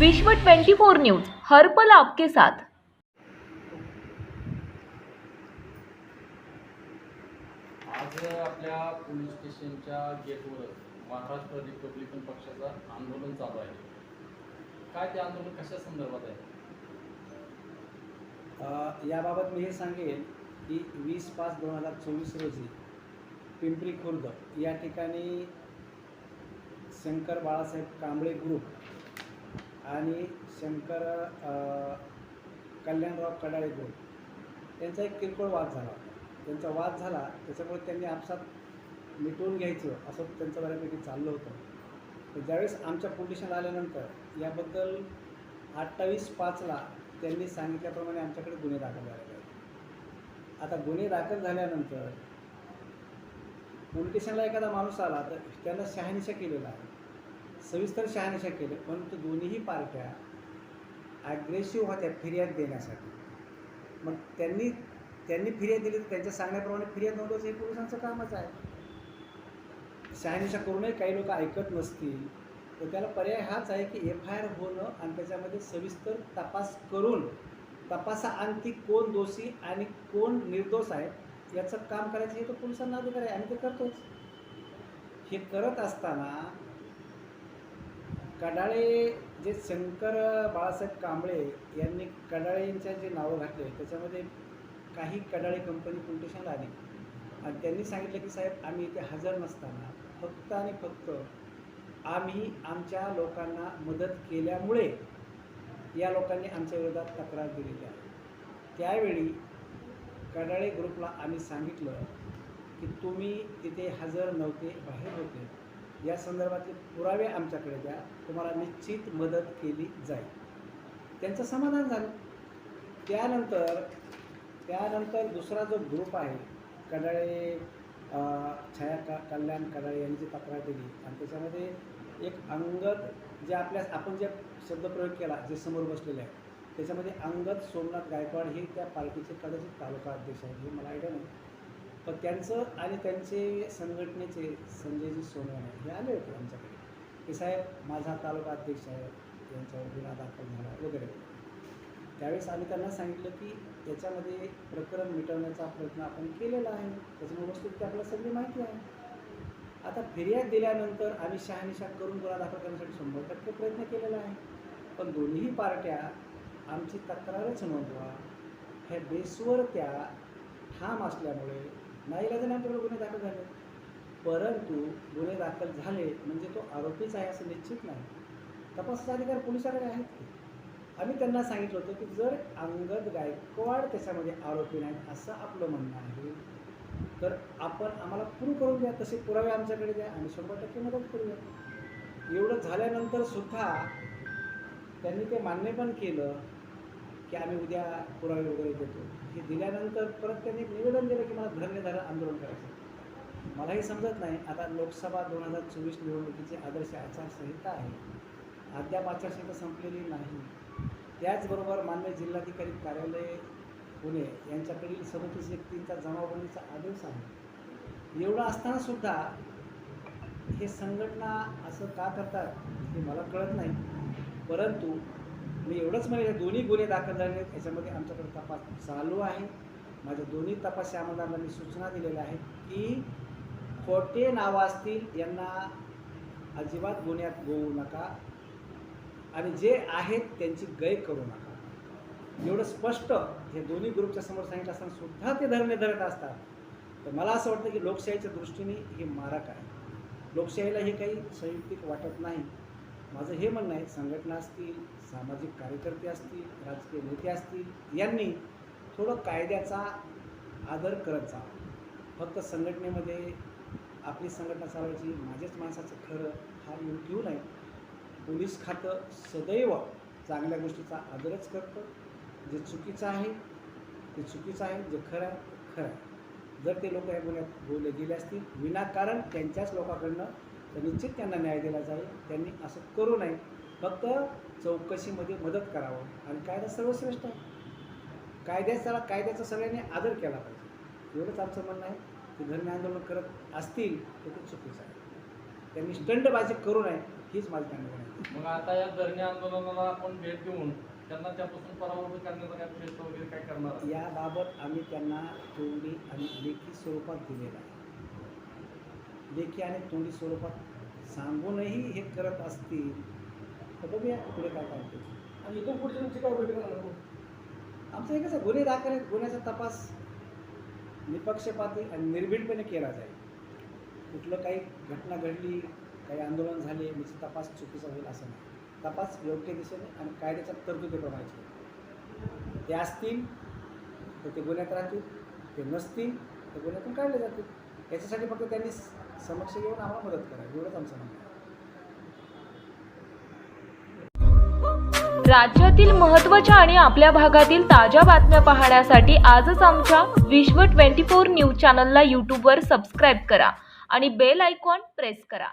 विश्व 24 न्यूज हर पल आपके साथ. आज आपल्या पोलीस स्टेशनच्या गेटवर महाराष्ट्र रिपब्लिकन पक्षाचं आंदोलन चालू आहे. काय ते आंदोलन कशा संदर्भात आहे? याबाबत मी हे सांगेन की वीस पाच दोन हजार चोवीस रोजी पिंपरी खुर्द या ठिकाणी शंकर बाळासाहेब कांबळे ग्रुप आणि शंकर कल्याणराव कडाळे गोड त्यांचा एक किरकोळ वाद झाला. त्यांचा वाद झाला त्याच्यामुळे त्यांनी आपसात मिटवून घ्यायचं असं त्यांचं बऱ्यापैकी चाललं होतं. तर ज्यावेळेस आमच्या पोलिशन आल्यानंतर याबद्दल अठ्ठावीस पाचला त्यांनी सांगितल्याप्रमाणे आमच्याकडे गुन्हे दाखल झालेले आहेत. आता गुन्हे दाखल झाल्यानंतर पोलिटिशनला एखादा माणूस आला तर त्यांना शहानिशा केलेला आहे. सविस्तर शहानिशा केले परंतु दोन्हीही पार्ट्या ॲग्रेसिव्ह होत्या फिर्याद देण्यासाठी. मग त्यांनी त्यांनी फिर्याद दिली तर त्यांच्या सांगण्याप्रमाणे फिर्याद नोंदवायचं हे पोलिसांचं कामच आहे. शहानिशा करूनही काही लोक ऐकत नसतील तर त्याला पर्याय हाच आहे की एफ आय आर होणं आणि त्याच्यामध्ये सविस्तर तपास करून तपासा आणखी कोण दोषी आणि कोण निर्दोष आहे याचं काम करायचं हे तर पोलिसांना अधिकार आहे आणि ते करतोच. हे करत असताना कडाळे जे शंकर बाळासाहेब कांबळे यांनी कडाळेंच्या जे नावं घातले त्याच्यामध्ये काही कडाळे कंपनी पोलिटिशनला आली. आणि त्यांनी सांगितलं की साहेब आम्ही इथे हजर नसताना फक्त आणि फक्त आम्ही आमच्या लोकांना मदत केल्यामुळे या लोकांनी आमच्या विरोधात तक्रार दिलेली आहे. त्यावेळी कडाळे ग्रुपला आम्ही सांगितलं की तुम्ही तिथे हजर नव्हते बाहेर होते. या संदर्भातले पुरावे आमच्याकडे द्या. तुम्हाला निश्चित मदत केली जाईल. त्यांचं समाधान झालं. त्यानंतर त्यानंतर दुसरा जो ग्रुप आहे कडाळे छाया का कल्याण कडाळे यांनी जी तक्रार दिली आणि त्याच्यामध्ये एक अंगद जे आपल्या आपण जे शब्दप्रयोग केला जे समोर बसलेले आहे त्याच्यामध्ये अंगद सोमनाथ गायकवाड हे त्या पार्टीचे कदाचित तालुका अध्यक्ष आहेत हे मला आयडिया नाही. पण त्यांचं आणि त्यांचे संघटनेचे संजयजी सोनवणे हे आले होते आमच्याकडे. की साहेब माझा तालुका अध्यक्ष आहे यांच्यावर गुन्हा दाखल झाला वगैरे. त्यावेळेस आम्ही त्यांना सांगितलं की याच्यामध्ये प्रकरण मिटवण्याचा प्रयत्न आपण केलेला आहे. त्याच्यामुळे वस्तू आपल्याला सगळी माहिती आहे. आता फिर्याद दिल्यानंतर आम्ही शहानिशा करून गुन्हा दाखल करण्यासाठी शंभर टक्के प्रयत्न केलेला आहे. पण दोन्ही पार्ट्या आमची तक्रारच नोंदवा. ह्या बेसवर त्या ठाम असल्यामुळे नाईलाजाने आमच्याकडे गुन्हे दाखल झाले. परंतु गुन्हे दाखल झाले म्हणजे तो आरोपीच आहे असं निश्चित नाही. तपासाचा अधिकार पोलिसाकडे आहेत की? आम्ही त्यांना सांगितलं होतं की जर अंगद गायकवाड त्याच्यामध्ये आरोपी नाहीत असं आपलं म्हणणं आहे तर आपण आम्हाला प्रूव्ह करून द्या तसे पुरावे आमच्याकडे द्या आणि शंभर टक्के मदत करूया. एवढं झाल्यानंतर सुद्धा त्यांनी ते मान्य पण केलं की आम्ही उद्या पुरावे वगैरे देतो. हे दिल्यानंतर परत त्यांनी एक निवेदन दिलं की मला धरणेधारण आंदोलन करायचं मलाही समजत नाही. आता लोकसभा दोन हजार चोवीस निवडणुकीची आदर्श आचारसंहिता आहे. अद्याप आचारसंहिता संपलेली नाही. त्याचबरोबर मान्य जिल्हाधिकारी कार्यालय पुणे यांच्याकडील सदतीस व्यक्तींचा जमावबंदीचा आदेश आहे. एवढं असताना सुद्धा हे संघटना असं का करतात हे मला कळत नाही. परंतु मी एवढंच म्हणजे दोन्ही गुन्हे दाखल झाले आहेत याच्यामध्ये आमच्याकडे तपास चालू आहे. माझ्या दोन्ही तपास आमदारांना मी सूचना दिलेल्या आहेत की खोटे नावं असतील यांना अजिबात गुन्ह्यात गोवू नका आणि जे आहेत त्यांची गय करू नका. एवढं स्पष्ट हे दोन्ही ग्रुपच्या समोर सांगितलं असताना सुद्धा ते धरणे धरत असतात. तर मला असं वाटतं की लोकशाहीच्या दृष्टीने हे मारक आहे. लोकशाहीला हे काही संयुक्तिक वाटत नाही. माझं हे म्हणणं आहे संघटना असतील सामाजिक कार्यकर्ते असतील राजकीय नेते असतील यांनी थोडं कायद्याचा आदर करत जा. फक्त संघटनेमध्ये आपली संघटना चालवायची माझ्याच माणसाचं खरं हा येऊन ठेवू नये. पोलीस खातं सदैव चांगल्या गोष्टीचा आदरच करतं. जे चुकीचं आहे ते चुकीचं आहे जे खरं आहे खरं आहे. जर ते लोक या गुन्ह्यात बोलले गेले असतील विनाकारण त्यांच्याच लोकांकडनं तर निश्चित त्यांना न्याय दिला जाईल. त्यांनी असं करू नये. फक्त चौकशीमध्ये मदत करावं. आणि कायदा सर्वश्रेष्ठ आहे. कायद्याचा कायद्याचा सगळ्यांनी आदर केला पाहिजे. एवढंच आमचं म्हणणं आहे. की धर्मी आंदोलन करत असतील तर ते चुकीचं आहे. त्यांनी स्टंटबाजी करू नये हीच माझी त्यांना विनंती. मग आता या धरणे आंदोलनाला आपण भेट देऊन त्यांना त्यापासून परावृत्त करण्याचा काय प्रयत्न वगैरे काय करणार? याबाबत आम्ही त्यांना तोंडी आणि लेखी स्वरूपात दिलेलं आहे. लेखी आणि तोंडी स्वरूपात सांगूनही हे करत असतील तर बघूया पुढे काय होते. आणि इथून पुढची तुमची काय भूमिका? आमचं एकच आहे गुन्हे दाखल आहेत गुन्ह्याचा तपास निपक्षपाती आणि निर्भीडपणे केला जाईल. कुठलं काही घटना घडली काही आंदोलन झाले याचा तपास चुकीचा होईल असं नाही. तपास योग्य दिशेने आणि कायद्याच्या तरतुदीप्रमाणेच होईल ते असतील तर ते गुन्ह्यात राहतील ते नसतील तर गुन्ह्यातून काढले जातील. याच्यासाठी फक्त त्यांनी समक्ष येऊन आम्हाला मदत करा. एवढंच आमचं म्हणणं राज्यातील महत्त्वाच्या आणि आपल्या भागातील ताज्या बातम्या पाहण्यासाठी आजच आमच्या विश्व 24 न्यूज चॅनलला यूट्यूबवर सबस्क्राईब करा आणि बेल आयकॉन प्रेस करा.